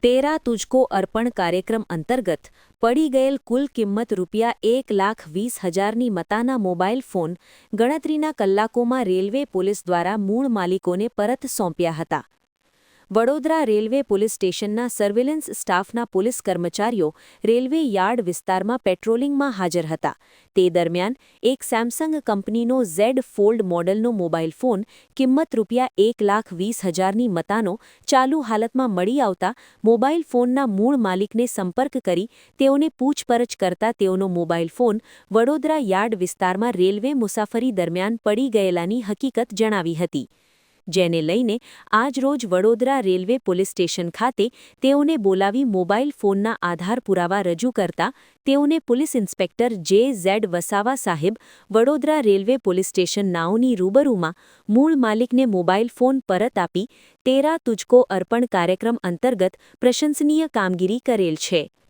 તેરા તુજકો અર્પણ કાર્યક્રમ અંતર્ગત પડી ગયેલ કુલ કિંમત રૂપિયા એક લાખ વીસ હજારની મતાના મોબાઈલ ફોન ગણતરીના કલાકોમાં રેલવે પોલીસ દ્વારા મૂળ માલિકોને પરત સોંપ્યા હતા વડોદરા રેલવે પોલીસ સ્ટેશનના સર્વેલન્સ સ્ટાફના પોલીસ કર્મચારીઓ રેલવે યાર્ડ વિસ્તારમાં પેટ્રોલિંગમાં હાજર હતા. તે દરમિયાન એક સેમસંગ કંપનીનો ઝેડ ફોલ્ડ મોડલનો મોબાઈલ ફોન કિંમત રૂપિયા એક લાખ વીસ હજારની મતાનો ચાલુ હાલતમાં મળી આવતા મોબાઈલ ફોનના મૂળ માલિકને સંપર્ક કરી તેઓને પૂછપરછ કરતા તેઓનો મોબાઈલ ફોન વડોદરા યાર્ડ વિસ્તારમાં રેલવે મુસાફરી દરમિયાન પડી ગયેલાની હકીકત જણાવી હતી. જેને લઈને આજરોજ વડોદરા રેલવે પોલીસ સ્ટેશન ખાતે તેઓને બોલાવી મોબાઈલ ફોનના આધાર પુરાવા રજૂ કરતા તેઓને police inspector J Z Vasava સાહેબ વડોદરા રેલવે પોલીસ સ્ટેશન નાઓની રૂબરૂમાં મૂળ માલિકને મોબાઈલ ફોન પરત આપી તેરા તુજકો અર્પણ કાર્યક્રમ અંતર્ગત પ્રશંસનીય કામગીરી કરેલ છે.